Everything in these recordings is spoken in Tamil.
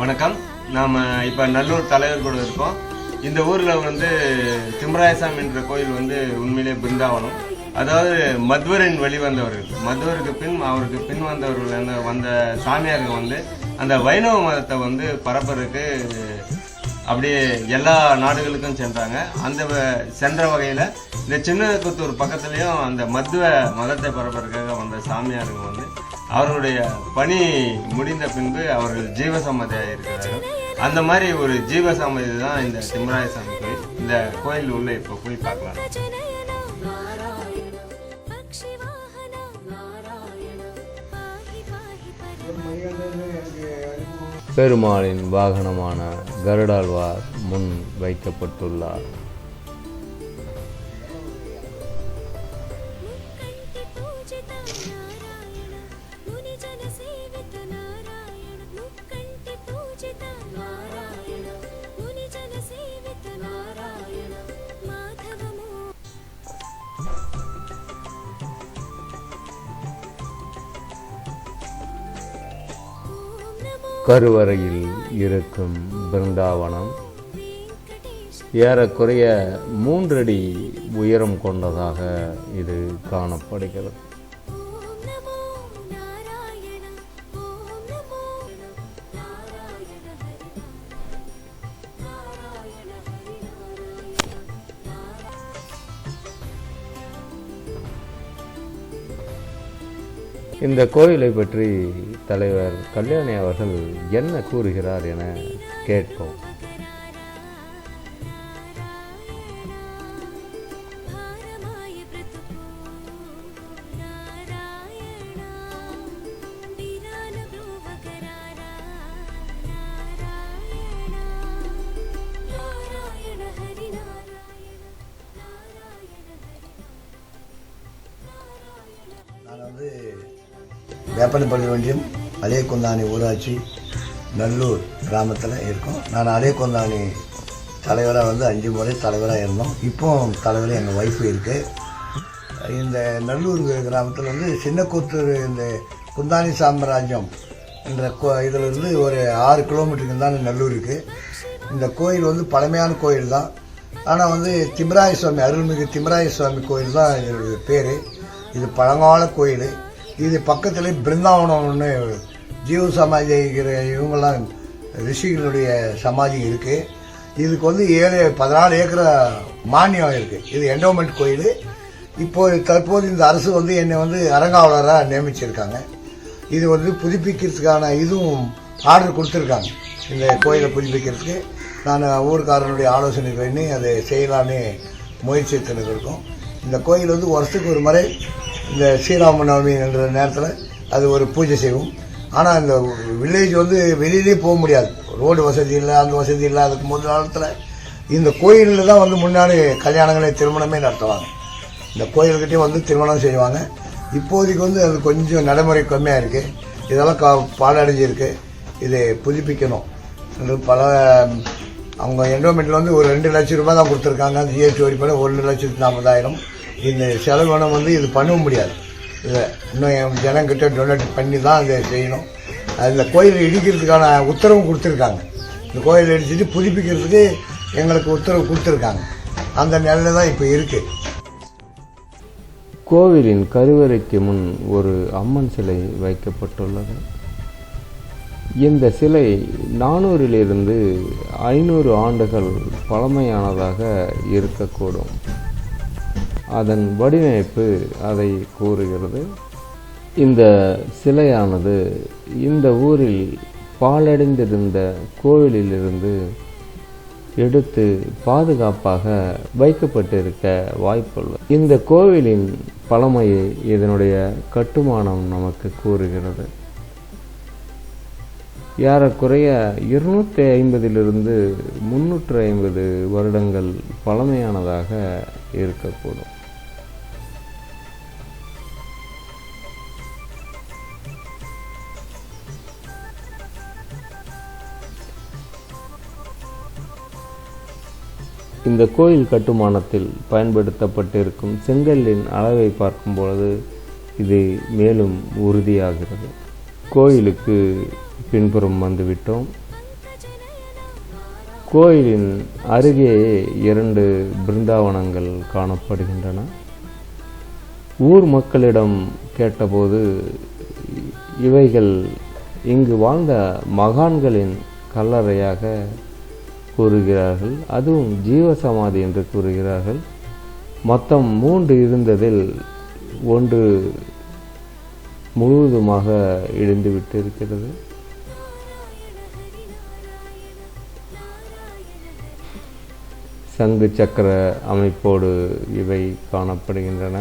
வணக்கம். நாம் இப்போ நல்லூர் தலைவர் கூட இருக்கோம். இந்த ஊரில் வந்து திம்மராயசாமி என்ற கோயில் வந்து உண்மையிலே பிருந்தாவனம். அதாவது மத்வரின் வெளிவந்தவர்கள். மத்வருக்கு பின் அவருக்கு பின் வந்தவர்கள் அந்த வந்த சாமியார்கள் வந்து அந்த வைணவ மதத்தை வந்து பரப்புறதுக்கு அப்படியே எல்லா நாடுகளுக்கும் சென்றாங்க. அந்த சென்ற வகையில் இந்த சின்னகுத்தூர் பக்கத்துலேயும் அந்த மத்துவ மதத்தை பரப்புறதுக்காக வந்த சாமியாருங்க வந்து அவருடைய பணி முடிந்த பின்பு அவர்கள் ஜீவசம்மதி ஆகியிருக்கிறார்கள். அந்த மாதிரி ஒரு ஜீவசம்மதி தான் இந்த திம்மராய சாமி கோயில். இந்த கோயில் உள்ள இப்போ போய் பார்க்கலாம். பெருமாளின் வாகனமான கருடாழ்வார் முன் வைக்கப்பட்டுள்ளார். கருவறையில் இருக்கும் பிருந்தாவனம் ஏறக்குறைய மூன்றடி உயரம் கொண்டதாக இது காணப்படுகிறது. இந்த கோயிலை பற்றி தலைவர் கல்யாணி அவர்கள் என்ன கூறுகிறார் என கேட்போம் நான் வந்து வேப்பனப்பள்ளி ஒன்றியம் அலையக்கொந்தானி ஊராட்சி நல்லூர் கிராமத்தில் இருக்கோம். நான் அலையக்கொந்தானி தலைவராக வந்து அஞ்சு முறை தலைவராக இருந்தோம். இப்போவும் தலைவராக எங்கள் ஒய்ஃபு இருக்குது இந்த நல்லூர் கிராமத்தில் வந்து சின்னக்கூத்தூர் இந்த குந்தானி சாம்ராஜ்யம் என்ற கோ இதிலிருந்து ஒரு ஆறு கிலோமீட்டருக்கு தான் நல்லூர் இருக்குது இந்த கோயில் வந்து பழமையான கோயில் தான். ஆனால் வந்து திமராய சுவாமி அருள்மிகு திமராய சுவாமி கோயில் தான் இதனுடைய பேர். இது பழங்கால கோயில். இது பக்கத்தில் பிருந்தாவனம்னு ஜீவ சமாதி இருக்கிற இவங்கெல்லாம் ரிஷிகளுடைய சமாதி இருக்குது இதுக்கு வந்து ஏழு பதினாலு ஏக்கர் மானியம் இருக்குது இது என்டோமெண்ட் கோயில். இப்போ தற்போது இந்த அரசு வந்து என்னை வந்து அரங்காவலராக நியமிச்சிருக்காங்க. இது வந்து புதுப்பிக்கிறதுக்கான இதுவும் ஆர்டர் கொடுத்துருக்காங்க. இந்த கோயிலை புதுப்பிக்கிறதுக்கு. நான் ஊர்க்காரனுடைய ஆலோசனை பண்ணி அதை செய்யலான்னு முயற்சி எடுத்துன்னு இருக்கோம். இந்த கோயில் வந்து வருஷத்துக்கு ஒரு முறை இந்த ஸ்ரீராம நவமி என்ற நேரத்தில் அது ஒரு பூஜை செய்வோம். ஆனால் இந்த வில்லேஜ் வந்து வெளியிலே போக முடியாது. ரோடு வசதி இல்லை அந்த வசதி இல்லை அதுக்கு முதல் காலத்தில் இந்த கோயிலில் தான் வந்து முன்னாடி கல்யாணங்களே திருமணமே நடத்துவாங்க. இந்த கோயில்கிட்டே வந்து திருமணம் செய்வாங்க. இப்போதைக்கு வந்து அது கொஞ்சம் நடைமுறை கம்மியாக இருக்குது இதெல்லாம் கா பாலடைஞ்சிருக்கு இதை புதுப்பிக்கணும். பல அவங்க என்ரோமெண்ட்டில் வந்து ஒரு ரெண்டு லட்சம் ரூபாய் தான் கொடுத்துருக்காங்க. ஜிஎஸ்டி வரிப்பட ஒரு லட்சத்து நாற்பதாயிரம். இந்த செலவினம் வந்து இது பண்ண முடியாது. இதை இன்னும் என் ஜனங்கிட்ட டொனேட் பண்ணி தான் அதை செய்யணும். அதில் கோயில் இடிக்கிறதுக்கான உத்தரவு கொடுத்துருக்காங்க. இந்த கோயிலை இடிச்சிட்டு புதுப்பிக்கிறதுக்கு எங்களுக்கு உத்தரவு கொடுத்துருக்காங்க. அந்த நிலையில தான் இப்போ இருக்குது கோவிலின் கருவறைக்கு முன் ஒரு அம்மன் சிலை வைக்கப்பட்டுள்ளது. இந்த சிலை நானூறிலிருந்து ஐநூறு ஆண்டுகள் பழமையானதாக இருக்கக்கூடும். அதன் வடிவமைப்பு அதை கூறுகிறது. இந்த சிலையானது இந்த ஊரில் பாழடைந்திருந்த கோவிலிலிருந்து எடுத்து பாதுகாப்பாக வைக்கப்பட்டிருக்க வாய்ப்புள்ளது. இந்த கோவிலின் பழமையை இதனுடைய கட்டுமானம் நமக்கு கூறுகிறது. ஏறக்குறைய இருநூற்றி ஐம்பதிலிருந்து முன்னூற்று ஐம்பது வருடங்கள் பழமையானதாக இருக்கக்கூடும். இந்த கோயில் கட்டுமானத்தில் பயன்படுத்தப்பட்டிருக்கும் செங்கல்லின் அளவை பார்க்கும் பொழுது இது மேலும் உறுதியாகிறது. கோயிலுக்கு பின்புறம் வந்துவிட்டோம். கோயிலின் அருகேயே இரண்டு பிருந்தாவனங்கள் காணப்படுகின்றன. ஊர் மக்களிடம் கேட்டபோது இவைகள் இங்கு வாழ்ந்த மகான்களின் கல்லறையாக கூறுகிறார்கள். அதுவும் ஜீவசமாதி என்று கூறுகிறார்கள். மொத்தம் மூன்று இருந்ததில் ஒன்று முழுவதுமாக இழந்துவிட்டு இருக்கிறது சங்கு சக்கர அமைப்போடு இவை காணப்படுகின்றன.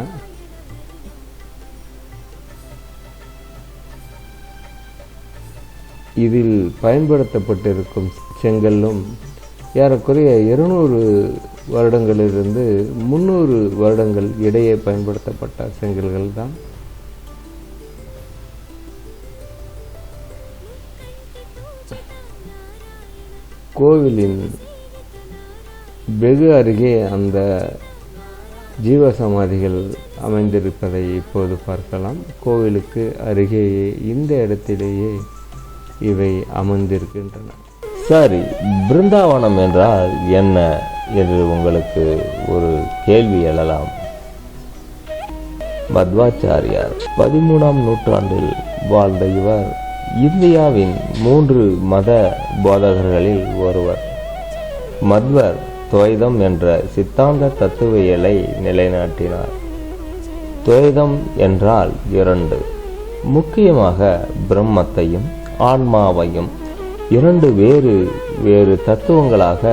இதில் பயன்படுத்தப்பட்டிருக்கும் செங்கல்லும் ஏறக்குறைய இருநூறு வருடங்களிலிருந்து முந்நூறு வருடங்கள் இடையே பயன்படுத்தப்பட்ட செங்கல்கள் தான். கோவிலின் வெகு அருகே அந்த ஜீவசமாதிகள் அமைந்திருப்பதை இப்போது பார்க்கலாம். கோவிலுக்கு அருகேயே இந்த இடத்திலேயே இவை அமர்ந்திருக்கின்றன. சரி பிருந்தாவனம் என்றால் என்ன என்று உங்களுக்கு ஒரு கேள்வி எழலாம். மத்வாச்சாரியார் பதிமூணாம் நூற்றாண்டில் வாழ்ந்த இவர் இந்தியாவின் மூன்று மத போதகர்களில் ஒருவர். மத்வர் துவைதம் என்ற சித்தாந்த தத்துவியலை நிலைநாட்டினார். துவைதம் என்றால் இரண்டு. முக்கியமாக பிரம்மத்தையும் ஆன்மாவையும் இரண்டு வேறு வேறு தத்துவங்களாக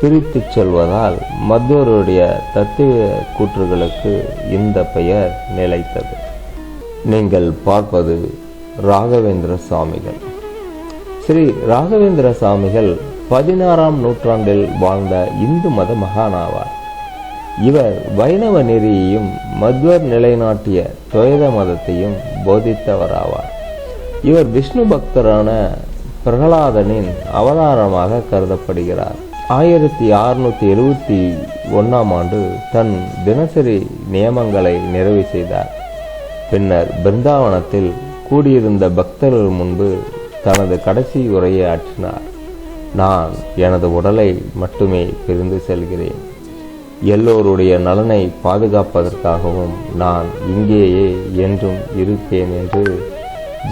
பிரித்துச் சொல்வதால் மத்வருடைய தத்துவ கூற்றுகளுக்கு இந்த பெயர் நிலைத்தது. நீங்கள் பார்ப்பது ராகவேந்திர சுவாமிகள் ஸ்ரீ ராகவேந்திர சுவாமிகள் பதினாறாம் நூற்றாண்டில் வாழ்ந்த இந்து மத மகானாவார். இவர் வைணவ நெறியையும் மத்வர் நிலைநாட்டிய துவைத மதத்தையும் போதித்தவராவார். இவர் விஷ்ணு பக்தரான பிரகலாதனின் அவதாரமாக கருதப்படுகிறார். ஆயிரத்தி அறுநூற்றி எழுபத்தி ஒன்றாம் ஆண்டு தன் தினசரி நியமங்களை நிறைவு செய்தார். பின்னர் பிருந்தாவனத்தில் கூடியிருந்த பக்தர்கள் முன்பு தனது கடைசி உரையை ஆற்றினார். நான் எனது உடலை மட்டுமே பிரிந்து செல்கிறேன். எல்லோருடைய நலனை பாதுகாப்பதற்காகவும் நான் இங்கேயே என்றும் இருப்பேன் என்று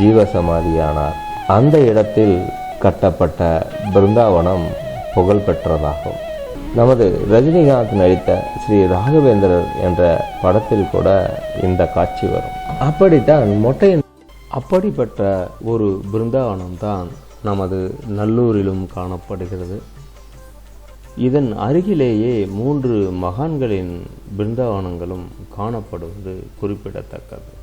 ஜீவசமாதியானார். அந்த இடத்தில் கட்டப்பட்ட பிருந்தாவனம் புகழ்பெற்றதாகும். நமது ரஜினிகாந்த் நடித்த ஸ்ரீ ராகவேந்திரர் என்ற படத்தில் கூட இந்த காட்சி வரும். அப்படித்தான் மொட்டையின் அப்படிப்பட்ட ஒரு பிருந்தாவனம் தான் நமது நல்லூரிலும் காணப்படுகிறது. இதன் அருகிலேயே மூன்று மகான்களின் பிருந்தாவனங்களும் காணப்படுவது குறிப்பிடத்தக்கது.